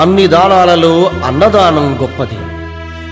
అన్ని దానాలలో అన్నదానం గొప్పది.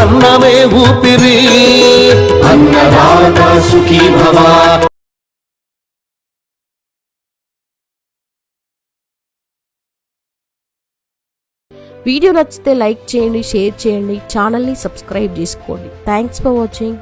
అన్నమే ఊపిరి. అన్నదాత సుఖీ భవ. వీడియో నచ్చితే లైక్ చేయండి షేర్ చేయండి ఛానల్ని సబ్స్క్రైబ్ చేసుకోండి. Thanks for watching